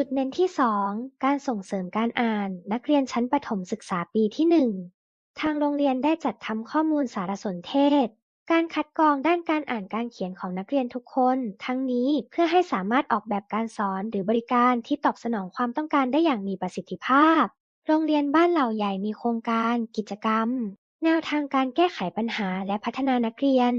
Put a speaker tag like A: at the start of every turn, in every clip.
A: จุดเน้นที่ 2 การส่งเสริมการอ่าน นักเรียนชั้นประถมศึกษาปีที่ 1 ทางโรงเรียนได้จัดทำข้อมูลสารสนเทศ การคัดกรองด้านการอ่านการเขียนของนักเรียนทุกคน ทั้งนี้เพื่อให้สามารถออกแบบการสอนหรือบริการที่ตอบสนองความต้องการได้อย่างมีประสิทธิภาพ โรงเรียนบ้านเหล่าใหญ่มีโครงการ กิจกรรม แนวทางการแก้ไขปัญหาและพัฒนานักเรียน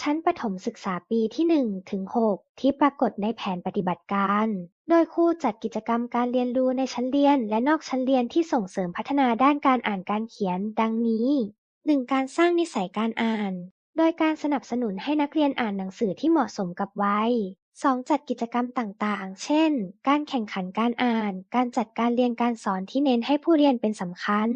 A: ชั้นประถมศึกษาปีที่ 1 ถึง 6 ที่ปรากฏในแผนปฏิบัติการ โดยครูจัดกิจกรรมการเรียนรู้ในชั้นเรียน และนอกชั้นเรียนที่ส่งเสริมพัฒนาด้านการอ่านการเขียน ดังนี้ 1. การสร้างนิสัยการอ่าน โดยการสนับสนุนให้นักเรียนอ่านหนังสือที่เหมาะสมกับวัย 2. จัดกิจกรรมต่างๆ เช่น การแข่งขันการอ่าน การจัดการเรียนการสอนที่เน้นให้ผู้เรียนเป็นสำคัญ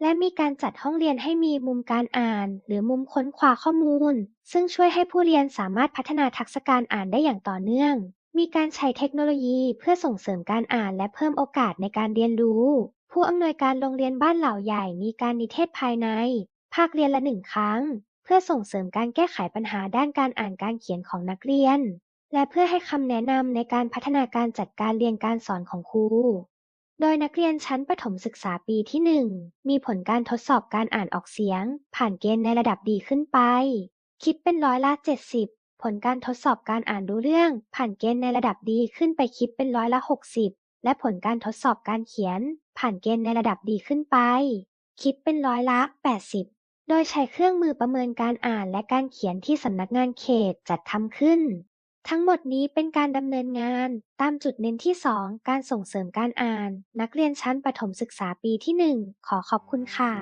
A: และมีการจัดห้องเรียนให้มีมุมการอ่าน หรือมุมค้นคว้าข้อมูล ซึ่งช่วยให้ผู้เรียนสามารถพัฒนาทักษะการอ่านได้อย่างต่อเนื่อง มีการใช้เทคโนโลยีเพื่อส่งเสริมการอ่านและเพิ่มโอกาสในการเรียนรู้ ผู้อำนวยการโรงเรียนบ้านเหล่าใหญ่มีการนิเทศภายใน ภาคเรียนละหนึ่งครั้ง เพื่อส่งเสริมการแก้ไขปัญหาด้านการอ่านการเขียนของนักเรียน และเพื่อให้คำแนะนำในการพัฒนาการจัดการเรียนการสอนของครู โดยนักเรียนชั้นประถมศึกษาปีที่1มีผลการทดสอบการอ่านออกเสียง ผ่านเกณฑ์ในระดับดีขึ้นไป คิดเป็นร้อยละ 70 ผลการทดสอบการอ่านรู้เรื่อง ผ่านเกณฑ์ในระดับดีขึ้นไปคิดเป็นร้อยละ 60 และผลการทดสอบการเขียน ผ่านเกณฑ์ในระดับดีขึ้นไป คิดเป็นร้อยละ 80 โดยใช้เครื่องมือประเมินการอ่านและการเขียนที่สำนักงานเขตจัดทำขึ้น ทั้งหมดนี้เป็นการดำเนินงานตามจุดเน้นที่ 2 การส่งเสริมการอ่าน นักเรียนชั้นประถมศึกษาปีที่ 1 ขอขอบคุณค่ะ